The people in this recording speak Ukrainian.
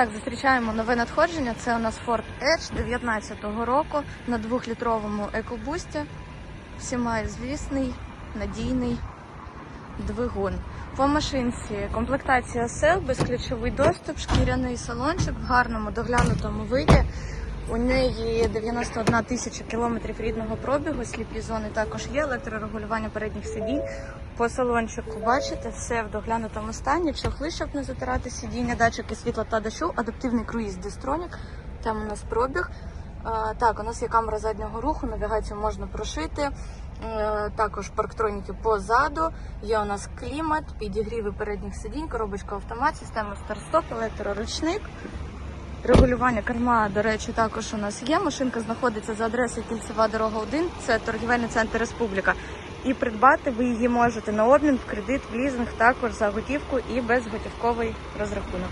Так, зустрічаємо нове надходження. Це у нас Ford Edge 19-го року на 2-літровому екобусті. Всіма звісний, надійний двигун. По машинці комплектація сел, безключовий доступ, шкіряний салончик в гарному доглянутому виді. У неї 91 тисяча кілометрів рідного пробігу, сліпі зони також є, електрорегулювання передніх сидінь. По салончику бачите, все в доглянутому стані, чохли, щоб не затирати сидіння, датчики світла та дощу, адаптивний круїз Дистронік. Там у нас пробіг. Так, у нас є камера заднього руху, навігацію можна прошити. Е, Також парктроніки позаду. Є у нас клімат, підігріви передніх сидінь, коробочка автомат, система старт-стоп, електроручник. Регулювання керма, до речі, також у нас є. Машинка знаходиться за адресою Кільцева дорога 1, це торгівельний центр Республіка. І придбати ви її можете на обмін, в кредит, в лізинг, також за готівку і безготівковий розрахунок.